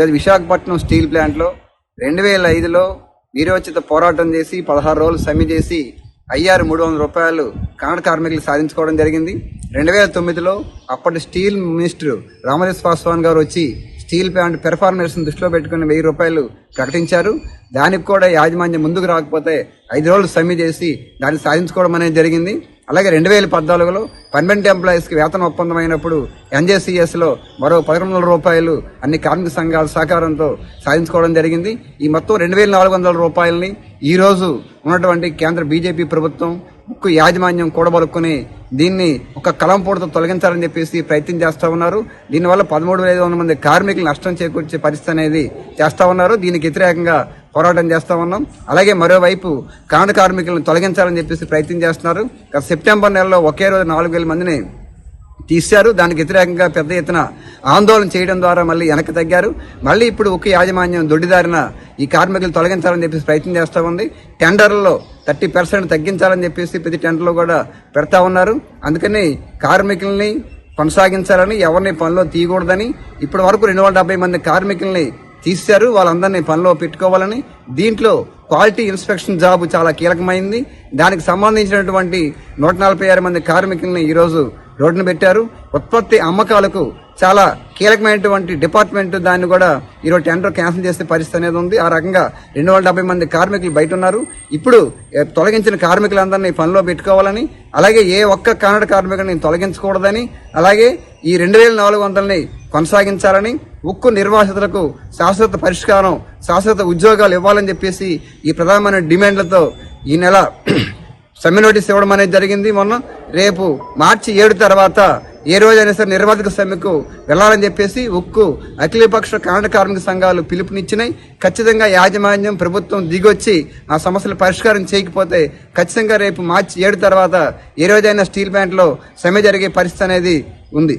ఈరోజు విశాఖపట్నం స్టీల్ ప్లాంట్లో రెండు వేల ఐదులో వీరోచిత పోరాటం చేసి పదహారు రోజులు సమ్మె చేసి అయ్యారు మూడు వందల రూపాయలు కన్నడ కార్మికులు సాధించుకోవడం జరిగింది. రెండు వేల తొమ్మిదిలో అప్పటి స్టీల్ మినిస్టర్ రామదేశ్ పాస్వాన్ గారు వచ్చి స్టీల్ ప్లాంట్ పెర్ఫార్మెన్స్ని దృష్టిలో పెట్టుకుని వెయ్యి రూపాయలు ప్రకటించారు. దానికి కూడా యాజమాన్యం ముందుకు రాకపోతే ఐదు రోజులు సమ్మె చేసి దాన్ని సాధించుకోవడం అనేది జరిగింది. అలాగే రెండు వేల పద్నాలుగులో పర్మనెంట్ ఎంప్లాయీస్కి వేతన ఒప్పందం అయినప్పుడు ఎన్జేసీఎస్లో మరో పదకొండు వందల రూపాయలు అన్ని కార్మిక సంఘాల సహకారంతో సాధించుకోవడం జరిగింది. ఈ మొత్తం రెండు వేల నాలుగు వందల రూపాయలని ఈ రోజు ఉన్నటువంటి కేంద్ర బీజేపీ ప్రభుత్వం ముక్కు యాజమాన్యం కూడబలుక్కుని దీన్ని ఒక కలంపూటతో తొలగించాలని చెప్పేసి ప్రయత్నం చేస్తూ ఉన్నారు. దీనివల్ల పదమూడు వేల ఐదు వందల మంది కార్మికులు నష్టం చేకూర్చే పరిస్థితి అనేది చేస్తూ ఉన్నారు. దీనికి వ్యతిరేకంగా పోరాటం చేస్తూ ఉన్నాం. అలాగే మరోవైపు కాండ కార్మికులను తొలగించాలని చెప్పేసి ప్రయత్నం చేస్తున్నారు. గత సెప్టెంబర్ నెలలో ఒకే రోజు నాలుగు వేల మందిని తీశారు. దానికి వ్యతిరేకంగా పెద్ద ఎత్తున ఆందోళన చేయడం ద్వారా మళ్ళీ వెనక్కి తగ్గారు. మళ్ళీ ఇప్పుడు ఒక యాజమాన్యం దొడ్డిదారిన ఈ కార్మికులు తొలగించాలని చెప్పేసి ప్రయత్నం చేస్తూ ఉంది. టెండర్లలో థర్టీ పర్సెంట్ తగ్గించాలని చెప్పేసి ప్రతి టెండర్లో కూడా పెడతా ఉన్నారు. అందుకని కార్మికుల్ని కొనసాగించాలని ఎవరిని పనిలో తీయకూడదని ఇప్పటి వరకు రెండు వందల డెబ్బై మంది కార్మికుల్ని తీశారు. వాళ్ళందరినీ పనిలో పెట్టుకోవాలని. దీంట్లో క్వాలిటీ ఇన్స్పెక్షన్ జాబ్ చాలా కీలకమైంది. దానికి సంబంధించినటువంటి నూట నలభై ఆరు మంది కార్మికుల్ని ఈరోజు రోడ్డున పెట్టారు. ఉత్పత్తి అమ్మకాలకు చాలా కీలకమైనటువంటి డిపార్ట్మెంట్ దాన్ని కూడా ఈరోజు టెండర్ క్యాన్సిల్ చేసే పరిస్థితి అనేది ఉంది. ఆ రకంగా రెండు వందల డెబ్బై మంది కార్మికులు బయట ఉన్నారు. ఇప్పుడు తొలగించిన కార్మికులందరినీ పనిలో పెట్టుకోవాలని అలాగే ఏ ఒక్క కన్నడ కార్మికుడిని తొలగించకూడదని అలాగే ఈ రెండు వేల నాలుగు వందలని కొనసాగించాలని ఉక్కు నిర్వాసితులకు శాశ్వత పరిష్కారం శాశ్వత ఉద్యోగాలు ఇవ్వాలని చెప్పేసి ఈ ప్రధానమైన డిమాండ్లతో ఈ నెల సమ్మె నోటీస్ ఇవ్వడం అనేది జరిగింది. మొన్న రేపు మార్చి ఏడు తర్వాత ఏ రోజైనా సరే నిర్వాధిక సమ్మెకు వెళ్ళాలని చెప్పేసి ఉక్కు అఖిలపక్ష కన్నడ కార్మిక సంఘాలు పిలుపునిచ్చినాయి. ఖచ్చితంగా యాజమాన్యం ప్రభుత్వం దిగొచ్చి ఆ సమస్యలు పరిష్కారం చేయకపోతే ఖచ్చితంగా రేపు మార్చి ఏడు తర్వాత ఏ రోజైనా స్టీల్ ప్లాంట్లో సమ్మె జరిగే పరిస్థితి అనేది ఉంది.